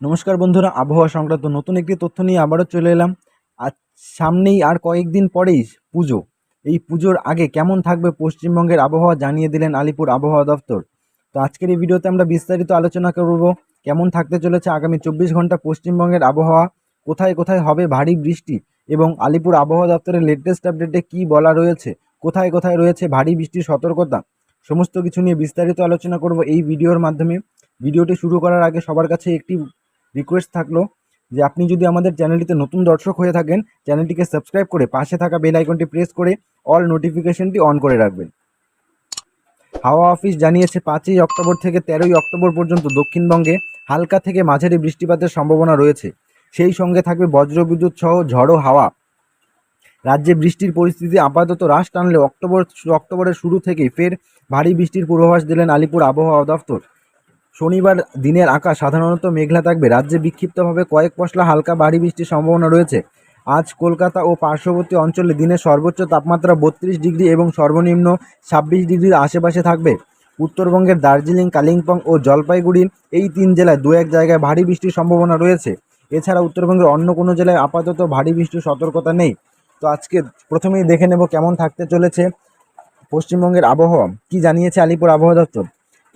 নমস্কার বন্ধুরা, আবহাওয়া সংক্রান্ত নতুন একটি তথ্য নিয়ে আবারও চলে এলাম। আজ সামনেই আর কয়েকদিন পরেই পুজো। এই পুজোর আগে কেমন থাকবে পশ্চিমবঙ্গের আবহাওয়া জানিয়ে দিলেন আলিপুর আবহাওয়া দপ্তর। তো আজকের এই ভিডিওতে আমরা বিস্তারিত আলোচনা করব, কেমন থাকতে চলেছে আগামী চব্বিশ ঘণ্টা পশ্চিমবঙ্গের আবহাওয়া, কোথায় কোথায় হবে ভারী বৃষ্টি এবং আলিপুর আবহাওয়া দপ্তরের লেটেস্ট আপডেটে কী বলা রয়েছে, কোথায় কোথায় রয়েছে ভারী বৃষ্টির সতর্কতা, সমস্ত কিছু নিয়ে বিস্তারিত আলোচনা করব এই ভিডিওর মাধ্যমে। ভিডিওটি শুরু করার আগে সবার কাছে একটি রিকোয়েস্ট থাকল যে আপনি যদি আমাদের চ্যানেলটিতে নতুন দর্শক হয়ে থাকেন, চ্যানেলটিকে সাবস্ক্রাইব করে পাশে থাকা বেল আইকনটি প্রেস করে অল নোটিফিকেশনটি অন করে রাখবেন। হাওয়া অফিস জানিয়েছে পাঁচই অক্টোবর থেকে তেরোই অক্টোবর পর্যন্ত দক্ষিণবঙ্গে হালকা থেকে মাঝারি বৃষ্টিপাতের সম্ভাবনা রয়েছে। সেই সঙ্গে থাকবে বজ্রবিদ্যুৎ সহ ঝড়ো হাওয়া। রাজ্যে বৃষ্টির পরিস্থিতি আপাতত হ্রাস টানলে অক্টোবর, অক্টোবরের শুরু থেকেই ফের ভারী বৃষ্টির পূর্বাভাস দিলেন আলিপুর আবহাওয়া দফতর শনিবার দিনের আকাশ সাধারণত মেঘলা থাকবে। রাজ্যে বিক্ষিপ্তভাবে কয়েক পশলা হালকা ভারী বৃষ্টির সম্ভাবনা রয়েছে। আজ কলকাতা ও পার্শ্ববর্তী অঞ্চলে দিনের সর্বোচ্চ তাপমাত্রা বত্রিশ ডিগ্রি এবং সর্বনিম্ন ছাব্বিশ ডিগ্রির আশেপাশে থাকবে। উত্তরবঙ্গের দার্জিলিং, কালিম্পং ও জলপাইগুড়ির এই তিন জেলায় দু এক জায়গায় ভারী বৃষ্টির সম্ভাবনা রয়েছে। এছাড়া উত্তরবঙ্গের অন্য কোনো জেলায় আপাতত ভারী বৃষ্টির সতর্কতা নেই। তো আজকে প্রথমেই দেখে নেব কেমন থাকতে চলেছে পশ্চিমবঙ্গের আবহাওয়া। কি জানিয়েছে আলিপুর আবহাওয়া দপ্তর?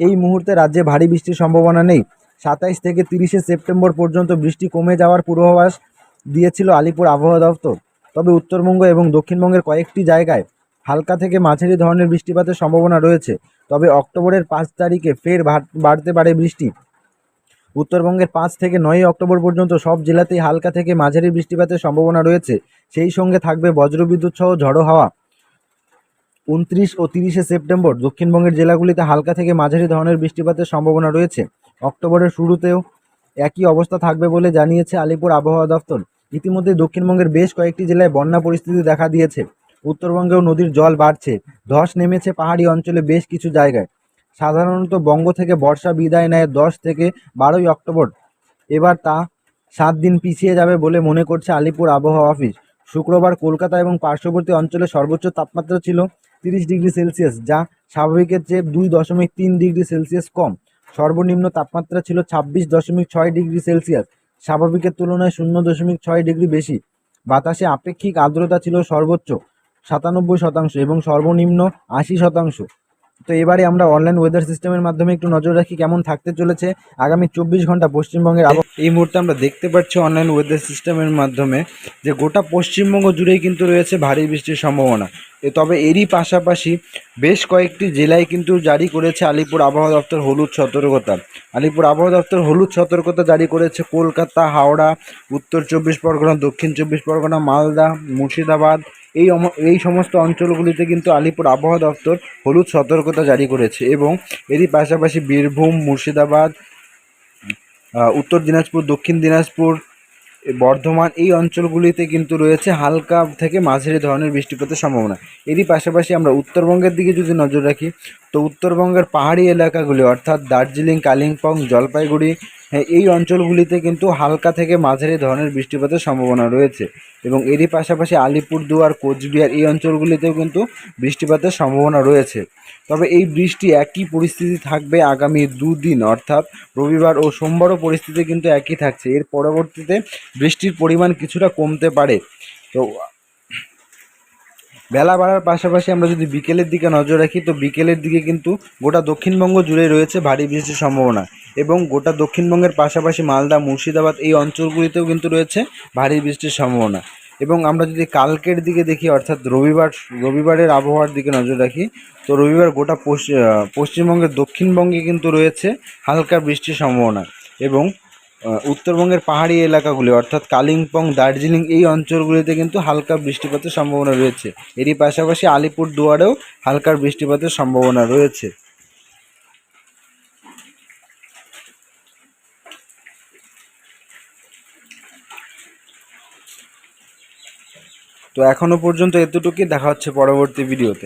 এই মুহূর্তে রাজ্যে ভারী বৃষ্টির সম্ভাবনা নেই। সাতাইশ থেকে তিরিশে সেপ্টেম্বর পর্যন্ত বৃষ্টি কমে যাওয়ার পূর্বাভাস দিয়েছিল আলিপুর আবহাওয়া দপ্তর। তবে উত্তরবঙ্গ এবং দক্ষিণবঙ্গের কয়েকটি জায়গায় হালকা থেকে মাঝারি ধরনের বৃষ্টিপাতের সম্ভাবনা রয়েছে। তবে অক্টোবরের পাঁচ তারিখে ফের বাড়তে পারে বৃষ্টি। উত্তরবঙ্গের পাঁচ থেকে নয়ই অক্টোবর পর্যন্ত সব জেলাতেই হালকা থেকে মাঝারি বৃষ্টিপাতের সম্ভাবনা রয়েছে। সেই সঙ্গে থাকবে বজ্রবিদ্যুৎ সহ ঝড়ো হাওয়া। উনত্রিশ ও তিরিশে সেপ্টেম্বর দক্ষিণবঙ্গের জেলাগুলিতে হালকা থেকে মাঝারি ধরনের বৃষ্টিপাতের সম্ভাবনা রয়েছে। অক্টোবরের শুরুতেও একই অবস্থা থাকবে বলে জানিয়েছে আলিপুর আবহাওয়া দফতর ইতিমধ্যে দক্ষিণবঙ্গের বেশ কয়েকটি জেলায় বন্যা পরিস্থিতি দেখা দিয়েছে। উত্তরবঙ্গেও নদীর জল বাড়ছে। ধস নেমেছে পাহাড়ি অঞ্চলে বেশ কিছু জায়গায়। সাধারণত বঙ্গ থেকে বর্ষা বিদায় নেয় দশ থেকে বারোই অক্টোবর। এবার তা সাত দিন পিছিয়ে যাবে বলে মনে করছে আলিপুর আবহাওয়া অফিস। শুক্রবার কলকাতা এবং পার্শ্ববর্তী অঞ্চলে সর্বোচ্চ তাপমাত্রা ছিল তিরিশ ডিগ্রি সেলসিয়াস, যা স্বাভাবিকের চেয়ে দুই দশমিক তিন ডিগ্রি সেলসিয়াস কম। সর্বনিম্ন তাপমাত্রা ছিল ছাব্বিশ দশমিক ছয় ডিগ্রি সেলসিয়াস স্বাভাবিকের তুলনায় শূন্য দশমিক ছয় ডিগ্রি বেশি। বাতাসে আপেক্ষিক আর্দ্রতা ছিল সর্বোচ্চ সাতানব্বই শতাংশ এবং সর্বনিম্ন আশি শতাংশ। তো এবারে আমরা অনলাইন ওয়েদার সিস্টেমের মাধ্যমে একটু নজর রাখি কেমন থাকতে চলেছে। আগামী চব্বিশ ঘণ্টা পশ্চিমবঙ্গের আবহাওয়া এই মুহূর্তে আমরা দেখতে পাচ্ছি অনলাইন ওয়েদার সিস্টেমের মাধ্যমে যে গোটা পশ্চিমবঙ্গ জুড়েই কিন্তু রয়েছে ভারী বৃষ্টির সম্ভাবনা। তবে এরই পাশাপাশি বেশ কয়েকটি জেলায় কিন্তু জারি করেছে আলিপুর আবহাওয়া দপ্তর হলুদ সতর্কতা। আলিপুর আবহাওয়া দপ্তর হলুদ সতর্কতা জারি করেছে কলকাতা, হাওড়া, উত্তর চব্বিশ পরগনা, দক্ষিণ চব্বিশ পরগনা, মালদা, মুর্শিদাবাদ এই এই সমস্ত অঞ্চলগুলিতে কিন্তু আলিপুর আবহাওয়া দপ্তর হলুদ সতর্কতা জারি করেছে এবং এরই পাশাপাশি বীরভূম, মুর্শিদাবাদ উত্তর দিনাজপুর, দক্ষিণ দিনাজপুর, বর্ধমান এই অঞ্চলগুলিতে কিন্তু রয়েছে হালকা থেকে মাঝারি ধরনের বৃষ্টিপাতের সম্ভাবনা। এরই পাশাপাশি আমরা উত্তরবঙ্গের দিকে যদি নজর রাখি তো উত্তরবঙ্গের পাহাড়ি এলাকাগুলি, অর্থাৎ দার্জিলিং, কালিম্পং, জলপাইগুড়ি এই অঞ্চলগুলিতে কিন্তু হালকা থেকে মাঝারি ধরনের বৃষ্টিপাতের সম্ভাবনা রয়েছে। এবং এরই পাশাপাশি আলিপুরদুয়ার, কোচবিহার এই অঞ্চলগুলিতেও কিন্তু বৃষ্টিপাতের সম্ভাবনা রয়েছে। তবে এই বৃষ্টি একই পরিস্থিতি থাকবে আগামী দুদিন, অর্থাৎ রবিবার ও সোমবারও পরিস্থিতি কিন্তু একই থাকছে। এর পরবর্তীতে বৃষ্টির পরিমাণ কিছুটা কমতে পারে। তো বেলা বাড়ার পাশাপাশি আমরা যদি বিকেলের দিকে নজর রাখি, তো বিকেলের দিকে কিন্তু গোটা দক্ষিণবঙ্গ জুড়ে রয়েছে ভারী বৃষ্টির সম্ভাবনা। এবং গোটা দক্ষিণবঙ্গের পাশাপাশি মালদা, মুর্শিদাবাদ এই অঞ্চলগুলিতেও কিন্তু রয়েছে ভারী বৃষ্টির সম্ভাবনা। এবং আমরা যদি কালকের দিকে দেখি, অর্থাৎ রবিবার, রবিবারের আবহাওয়ার দিকে নজর রাখি, তো রবিবার গোটা পশ্চিম পশ্চিমবঙ্গের দক্ষিণবঙ্গে কিন্তু রয়েছে হালকা বৃষ্টির সম্ভাবনা। এবং উত্তরবঙ্গের পাহাড়ি এলাকাগুলি, অর্থাৎ কালিম্পং, দার্জিলিং, এই অঞ্চলগুলিতে কিন্তু হালকা বৃষ্টিপাতের সম্ভাবনা রয়েছে। এরই পাশাপাশি আলিপুর দুয়ারেও হালকা বৃষ্টিপাতের সম্ভাবনা রয়েছে। তো এখনও পর্যন্ত এতটুকুই, দেখা হচ্ছে পরবর্তী ভিডিওতে।